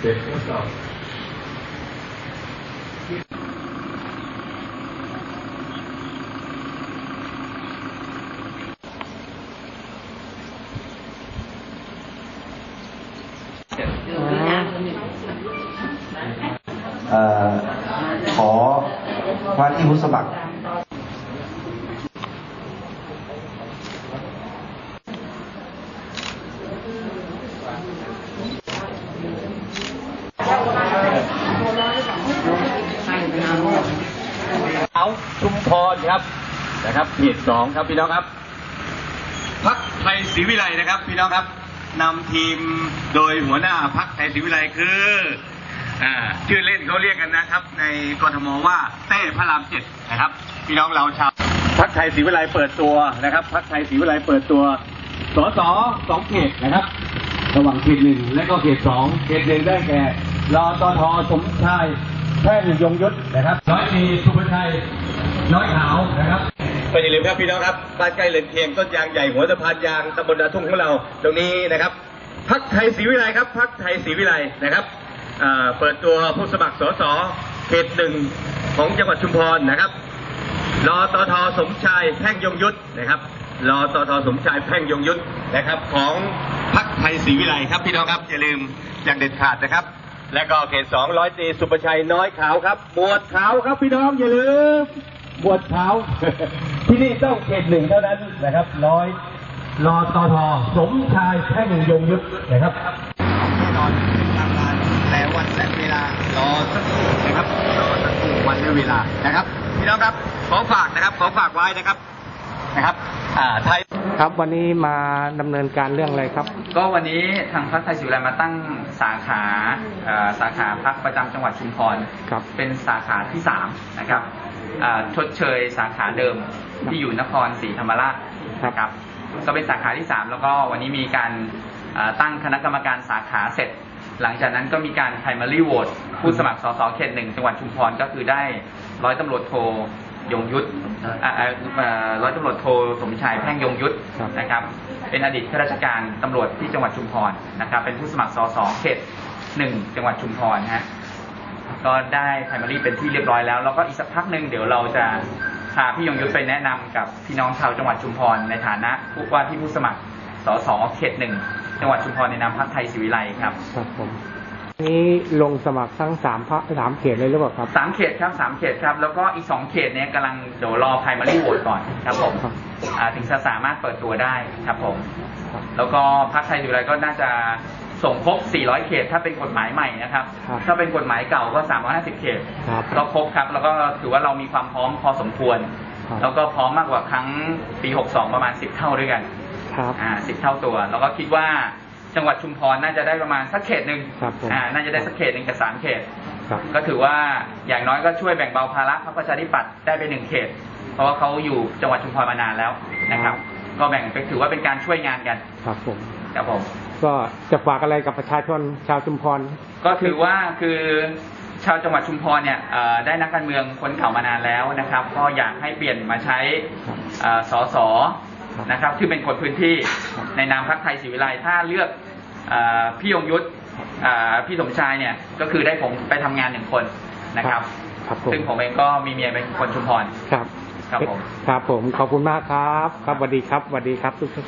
เด็กทดสอบเอ่อขอว่าที่ผู้สมัคร เอาชุม พรครับนะครับเขตสองครับพี่น้องครับพักไทยศรีวิไลนะครับ พี่น้องครับนำทีมโดยหัวหน้าพักไทยศรีวิไลคืออ่าชื่อเล่นเขาเรียกกันนะครับ ในกรทมว่าเต้พระรามเจ็ดนะครับ พี่น้องเราชาวพักไทยศรีวิไลเปิดตัวนะครับพักไทยศรีวิไลเปิดตัวสสสองเขตนะครับ ระหว่างเขตหนึ่งและก็เขตสองเขตหนึ่งได้แก่รอตทสมชายแพทย์ยงยุทธนะครับร้อยตรีสุภชัย น้อยขาวนะครับก็อย่าลืมครับพี่น้องครับบ้านใกล้เรือนเคียงต้นยางใหญ่หัวสะพานยางตำบลนาทุ่งของเรา ตรงนี้นะครับพักไทยศรีวิไลครับพักไทยศรีวิไลนะครับเปิดตัวผู้สมัครสสเขตหนึ่งของจังหวัดชุมพรนะครับรอตทสมชายแพ่งยงยุทธนะครับรอตทสมชายแพ่งยงยุทธนะครับของพักไทยศรีวิไลครับพี่น้องครับอย่าลืมอย่างเด็ดขาดนะครับ และก็เขตสองร้อยตีสุประชัยน้อยขาวครับบวชขาวครับพี่น้องอย่าลืม บวชขาวที่นี่ต้องเขตหนึ่งเท่านั้นนะครับร้อยรอตทสมชายแพ่งยงยุทธนะครับแน่นอนเป็นทางการแต่วันและเวลารอสักครู่นะครับรอสักครู่วันและเวลานะครับพี่น้องครับขอฝากนะครับขอฝากไว้นะครับนะครับอ่าไทยครับวันนี้มาดำเนินการเรื่องอะไรครับ ก็วันนี้ทางพรรคไทยศิวิไลมาตั้งสาขาเอ่อสาขาพักประจำจังหวัดชุมพรครับเป็นสาขาที่สามนะครับอ่า ชดเชยสาขาเดิมที่อยู่นครศรีธรรมราชนะครับ ก็เป็นสาขาที่สามแล้วก็วันนี้มีการอ่าตั้งคณะกรรมการสาขาเสร็จ หลังจากนั้นก็มีการ primary vote ผู้สมัครสสเขตหนึ่งจังหวัดชุมพรก็คือได้ร้อยตำรวจโทยงยุทธอ่าอ่าเอ่อร้อยตำรวจโทสมชายแพ่งยงยุทธครับนะครับ เป็นอดีตข้าราชการตำรวจที่จังหวัดชุมพรนะครับ เป็นผู้สมัครสสเขตหนึ่งจังหวัดชุมพรนะฮะ ก็ได้ไพรมารีเป็นที่เรียบร้อยแล้ว แล้วก็อีกสักพักหนึ่งเดี๋ยวเราจะพาพี่ยงยุทธไปแนะนำกับพี่น้องชาวจังหวัดชุมพรในฐานะผู้ว่าที่ผู้สมัครสสเขตหนึ่งจังหวัดชุมพรในนามพรรคไทยศิวิไลครับครับผมนี้ลงสมัครทั้งสามพระสามเขตเลยหรือเปล่าครับสามเขตครับสามเขตครับ แล้วก็อีกสองเขตเนี้ยกำลังเดี๋ยวรอไพรมารีโหวตก่อนครับผมครับอ่าถึงจะสามารถเปิดตัวได้ครับผมครับแล้วก็พรรคไทยศิวิไลก็น่าจะ ส่งครบ 400 เขต ถ้าเป็นกฎหมายใหม่นะครับ ครับถ้าเป็นกฎหมายเก่าก็ 350 เขตครับก็ครบครับ แล้วก็ถือว่าเรามีความพร้อมพอสมควร ครับ แล้วก็พร้อมมากกว่าครั้งปี 62 ประมาณ 10 เท่าด้วยกัน ครับ อ่า 10 เท่าตัว แล้วก็คิดว่าจังหวัดชุมพรน่าจะได้ประมาณสักเขตหนึ่งครับผม อ่า น่าจะได้สักเขตหนึ่งจากสามเขต ครับ ก็ถือว่าอย่างน้อยก็ช่วยแบ่งเบาภาระพรรคประชาธิปัตย์ได้ไปหนึ่งเขต เพราะว่าเขาอยู่จังหวัดชุมพรมานานแล้วนะครับ ก็แบ่งไปถือว่าเป็นการช่วยงานกันครับผม ครับผม ก็จะฝากอะไรกับประชาชนชาวชุมพร ก็ถือว่าคือชาวจังหวัดชุมพรเนี่ยเอ่อได้นักการเมืองคนเก่ามานานแล้วนะครับ ก็อยากให้เปลี่ยนมาใช้ครับเอ่อสอสอครับนะครับที่เป็นคนพื้นที่ครับในนามพรรคไทยศรีวิไลถ้าเลือกเอ่อพี่ยงยุทธเอ่อพี่สมชายเนี่ยก็คือได้ผมไปทำงานหนึ่งคนนะครับครับผมซึ่งผมเองก็มีเมียเป็นคนชุมพรครับ ครับผมครับผมขอบคุณมากครับ ครับสวัสดีครับสวัสดีครับทุกท่าน